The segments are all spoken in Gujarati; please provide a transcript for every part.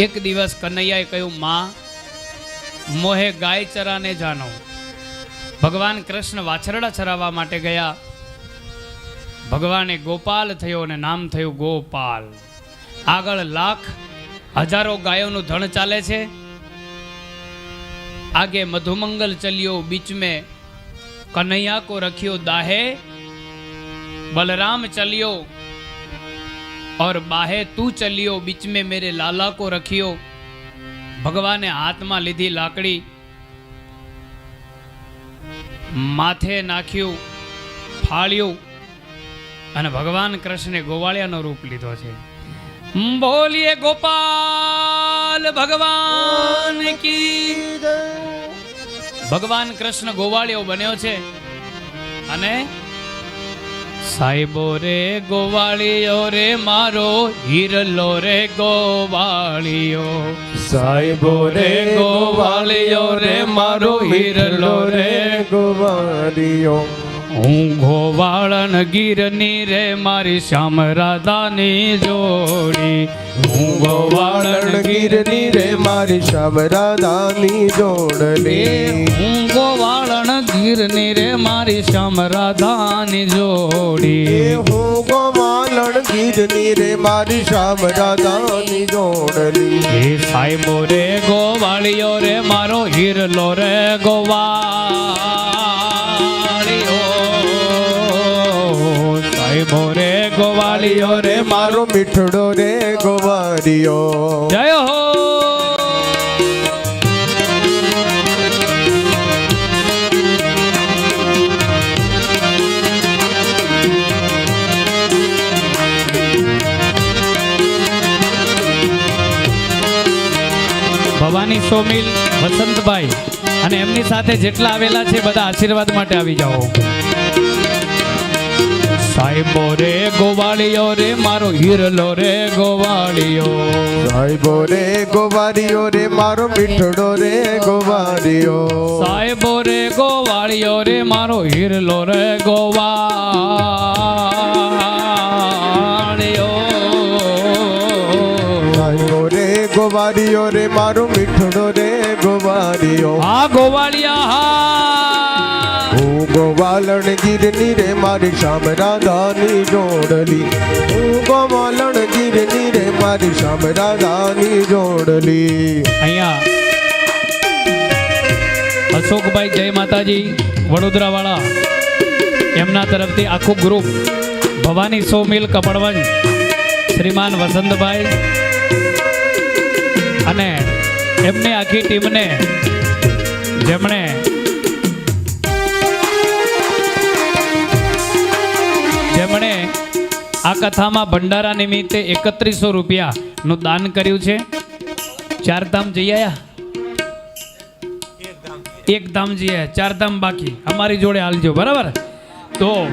એક દિવસ કનૈયાએ કહ્યું, માં, મોહે ગાય ચરાને જાણો ભગવાન કૃષ્ણ વાછરડા ચરાવવા માટે ગયા. ભગવાને ગોપાલ થયો અને નામ થયું ગોપાલ. આગળ લાખ, હજારો ગાયોનું ધણ ચાલે છે. આગે મધુમંગલ ચલ્યો બીચ મેં કનૈયા કો રખ્યો દાહે. બલરામ ચલ્યો ઓર બાહે તું ચલિયો બીચ મેં મેરે લાલા કો રખિયો ભગવાને હાથમાં લીધી લાકડી માથે નાખ્યું ફાળ્યું અને ભગવાન કૃષ્ણે ગોવાળિયાનો રૂપ લીધો છે બોલીએ ગોપાલ ભગવાન કી ભગવાન કૃષ્ણ ગોવાળિયો બન્યો છે અને સાહેબો રે ગોવાળિયો રે, મારો હિરલો રે ગોવાળીઓ. સાહેબો રે ગોવાળીઓ રે, મારો હિરલો રે ગોવાળિયો હું ગોવાળન ગીરની રે મારી શ્યામ રાધાની જોડી. હું ગોવાળન ગીરની રે મારી શામરાદાની જોડલી. હું ગોવાળન ગીરની રે મારી શ્યામ રાધાની જોડી. હું ગોવાળન ગીરની રે મારી શામરાદાની જોડલી. એ સાહેબો રે ગોવાળિયો રે મારો હીરલો રે ગોવાળિયો ગોવાળિયો રે, મારો મીઠડો રે ગોવાળિયો જય હો! ભવાની સોમિલ, વસંતભાઈ અને એમની સાથે જેટલા આવેલા છે, બધા આશીર્વાદ માટે આવી જાઓ. સાહેબો રે ગોવાળિયો રે મારો હિરલો રે ગોવાળિયો સાહેબો રે ગોવાળિયો રે મારો મીઠડો રે ગોવાળિયો સાહેબો રે ગોવાળિયો રે મારો હિરલો રે ગોવાળિયો સાહેબો રે ગોવાળિયો રે મારો મીઠડો રે ગોવાળિયો આ ગોવાળિયા હા. હું ગોવાલણ ગીરની રે મારી શામરાદાની જોડલી. હું ગોવાલણ ગીરની રે મારી શામરાદાની જોડલી. અહીંયા અશોકભાઈ જય માતાજી વડોદરા વાળા એમના તરફથી આખું group Bhavani saw mill Kapadvanj Shriman Vasantbhai અને એમની આખી ટીમને જેમણે આ કથામાં ભંડારા નિમિત્તે એકત્રીસો રૂપિયાનું દાન કર્યું છે. ચાર ધામ જઈ આવ્યા એક ધામ જઈએ ચાર ધામ બાકી. અમારી જોડે હાલજો, બરાબર? તો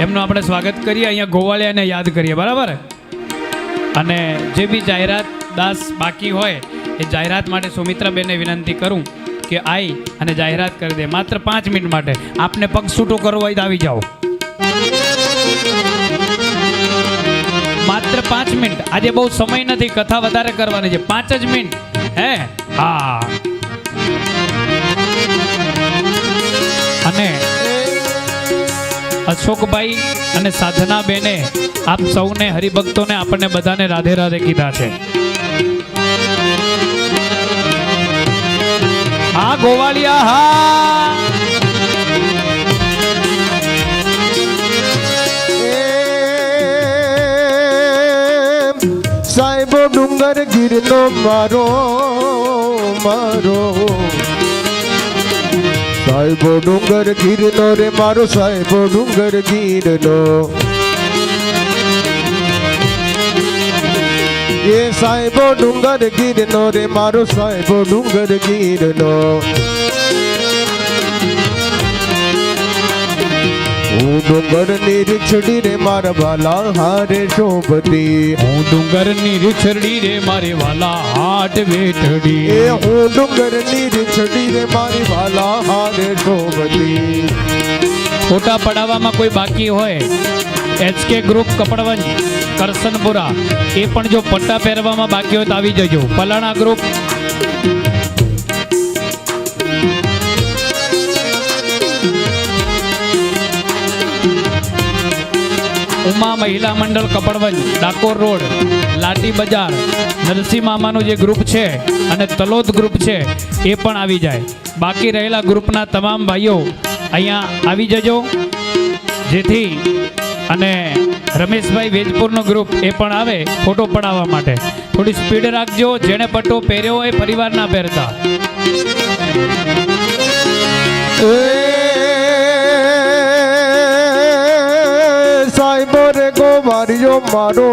એમનું આપણે સ્વાગત કરીએ, અહીંયા ગોવાળિયાને યાદ કરીએ, બરાબર? અને જે બી જાહેરાત દાસ બાકી હોય, એ જાહેરાત માટે સુમિત્રાબેનને વિનંતી કરું કે આઈ અને જાહેરાત કરી દે. માત્ર પાંચ મિનિટ માટે. આપને પગ છૂટો કરવો હોય તો આવી જાઓ. આજે બહુ સમય નથી, કથા વધારે કરવાની છે. પાંચ જ મિનિટ. હે? હા. અને અશોકભાઈ અને સાધના બેને આપ સૌને, હરિભક્તોને, આપણને બધાને રાધે રાધે કીધા છે. હા ગોવાળિયા હા. ડુંગર ગીરનો મારો મારો. સાહેબો ડુંગર ગીરનો રે મારો, સાહેબો ડુંગર ગીરનો. એ સાહેબો ડુંગર ગીરનો રે મારો, સાહેબો ડુંગર ગીરનો. હું ડુંગરની રીછડી રે મારા વાલા હારે શોભતી. હું ડુંગરની રીછડી રે મારે વાલા હાટ એ હું હું ડુંગરની રીછડી રે મારે વાલા હારે શોભતી. ફોટા પડાવવામાં કોઈ બાકી હોય? HK group Kapadvanj Karsanpura. એ પણ જો પટ્ટા પહેરવામાં બાકી હોય તો આવી જજો. પલાણા ગ્રુપ ઉમા મહિલા મંડળ કપડવંજ, ડાકોર રોડ, લાટી બજાર, નરસિંહ મામાનું જે ગ્રુપ છે અને તલોદ ગ્રુપ છે, એ પણ આવી જાય. બાકી રહેલા ગ્રુપના તમામ ભાઈઓ અહીંયા આવી જજો. જેથી અને રમેશભાઈ વેજપુરનો ગ્રુપ એ પણ આવે ફોટો પડાવવા માટે. થોડી સ્પીડ રાખજો, જેણે પટ્ટો પહેર્યો હોય પરિવાર ના પહેરતા. ગોવારિયો મારો.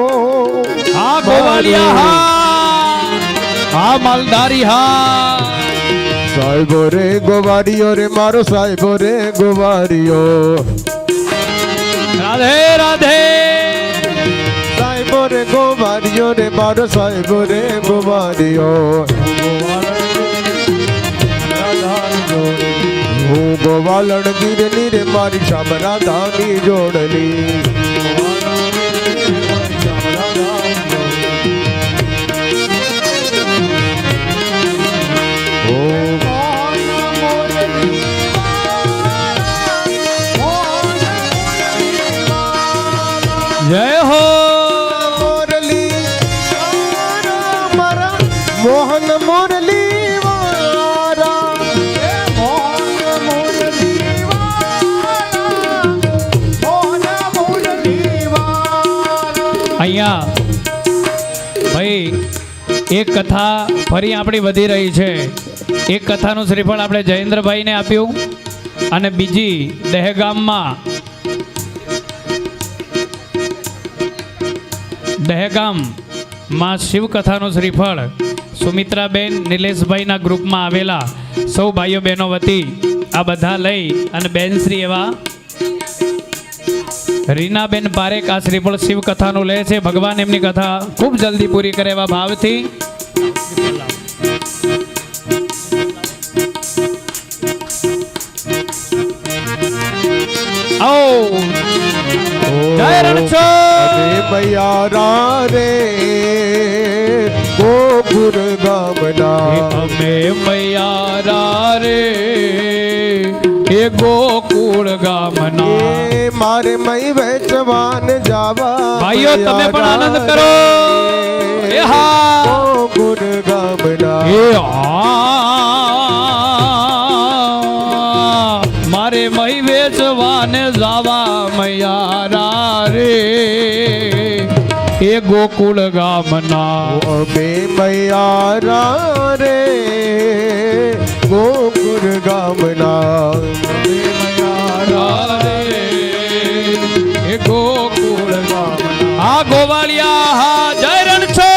હા ગોવાલિયા હા. હા માલધારી હા. સાહેબો રે ગોવારિયો રે મારો સાહેબો રે ગોવારિયો રાધે રાધે. સાહેબો રે ગોવારિયો રે મારો સાહેબો રે ગોવારિયો હું ગોવાલણ ગીરની રે મારી શામરા ધાની જોડલી. ભાઈ, એક કથા ફરી આપણી વધી રહી છે. એક કથાનું શ્રીફળ આપણે જયેન્દ્રભાઈને આપ્યું અને બીજી દહેગામમાં. દહેગામમાં શિવકથાનું શ્રીફળ સુમિત્રાબેન નિલેશભાઈના ગ્રુપમાં આવેલા. સૌ ભાઈઓ બહેનો વતી આ બધા લઈ અને બેનશ્રી એવા રીનાબેન પારેખ આ શ્રીફળ શિવ કથાનું લે છે ભગવાન એમની કથા ખૂબ જલ્દી પૂરી કરે એવા ભાવથી આવો જય રણછોડ અરે મૈયારા રે ગોપુર એ ગોકુળ ગામના એ મારે મય વેચવાન જાવા ભાઈઓ, તમે પણ આનંદ કરો. એ હા. ગામના એ એ ગોકુળ ગામના અમે મૈયારા રે ગોકુર ગામના અમે મૈયારા રે એ ગોકુળ ગામના આ ગોવાળિયા હા જય રણછોડ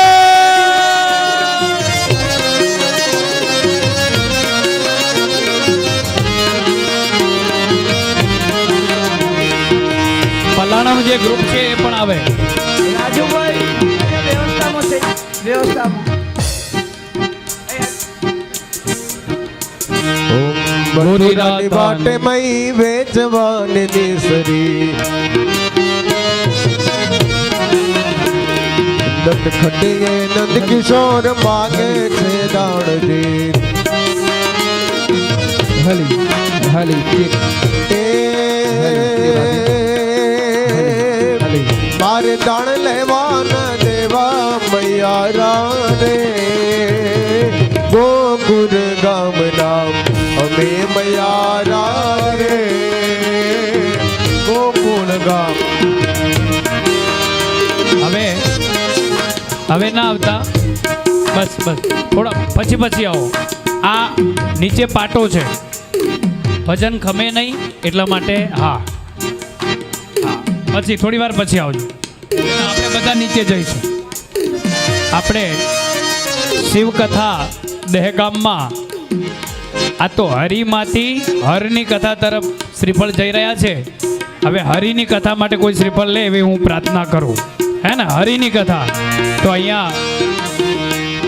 પલાણાનું જે ગ્રુપ છે એ પણ આવે. ગોરીરાની વાટે મઈ વેચવાની નિસરી. નંદ ખટીએ નંદ કિશોર માગે છે દાણજી. હલી હલી એ મારે દાણ લેવાના દેવા મૈયા રે હવે હવે ના આવતા. બસ બસ. થોડા પછી પછી આવો. આ નીચે પાટો છે. ભજન ખમે નહીં એટલા માટે, હા. હા. પછી, થોડી વાર પછી આવજો. આપણે બધા નીચે જઈશું. આપણે શિવકથા દહેગામમાં, આ તો હરિમાંથી હરની કથા તરફ શ્રીફળ જઈ રહ્યા છે. હવે હરિની કથા માટે કોઈ શ્રીફળ લે એવી હું પ્રાર્થના કરું. હે ને? હરિની કથા. તો અહીંયા